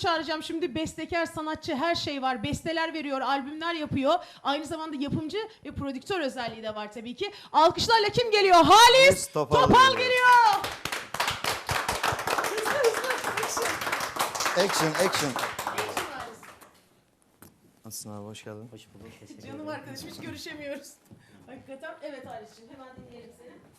çağıracağım şimdi bestekar sanatçı her şey var. Besteler veriyor, albümler yapıyor. Aynı zamanda yapımcı ve prodüktör özelliği de var tabii ki. Alkışlarla kim geliyor? Halis Halis Topal Topal, geliyor. geliyor. Hızlı hızlı. Action. Action, action. Abi, hoş geldin. Hoş bulduk. Canım arkadaşım hiç görüşemiyoruz. Hakikaten. Evet Halis'ciğim hemen dinleyelim seni.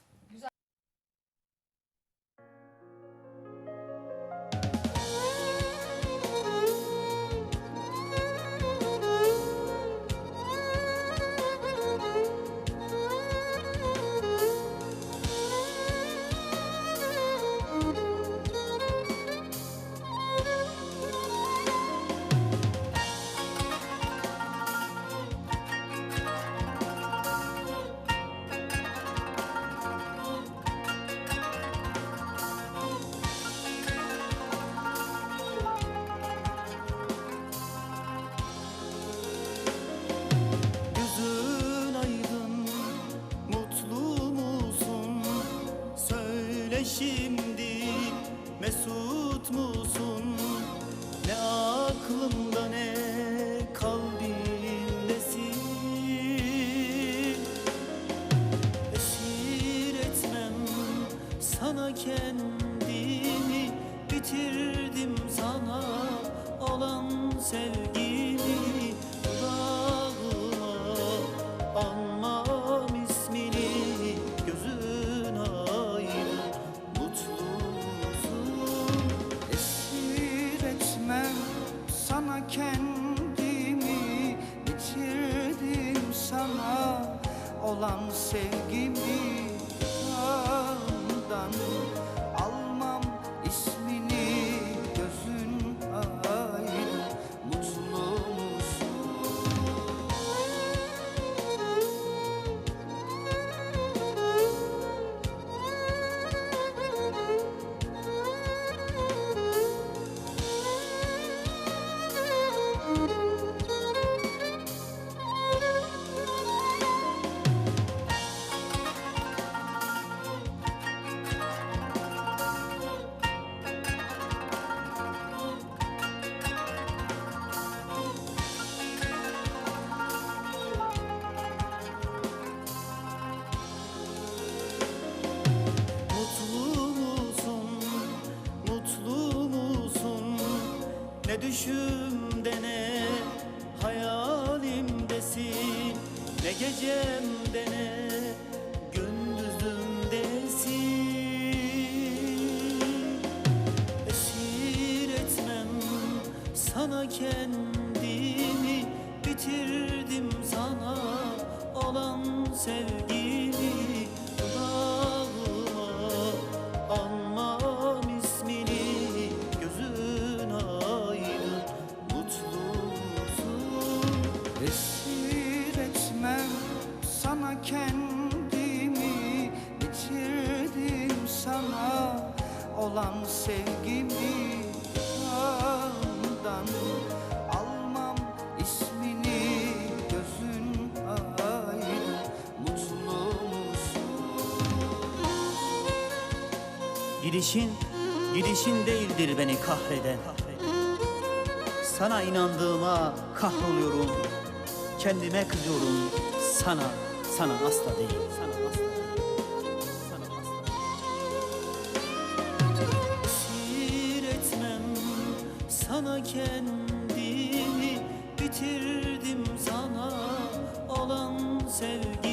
Söyle şimdi, mesut musun? Ne aklımda ne kalbimdesin Esir etmem sana kendimi Bitirdim sana olan sevgimi olan sevgimi Ne düşümde ne hayalimdesin Ne gecemde ne gündüzümdesin Esir etmem sana kendimi Bitirdim sana olan sevgimi olan sevgimi Yandan almam. İsmini Gözün aydın mutlu musun? Gidişin, gidişin değildir beni kahreden. Sana inandığıma kahroluyorum. Kendime kızıyorum. Sana, sana asla değil. Sana asla değil sana kendimi Bitirdim sana olan sevgi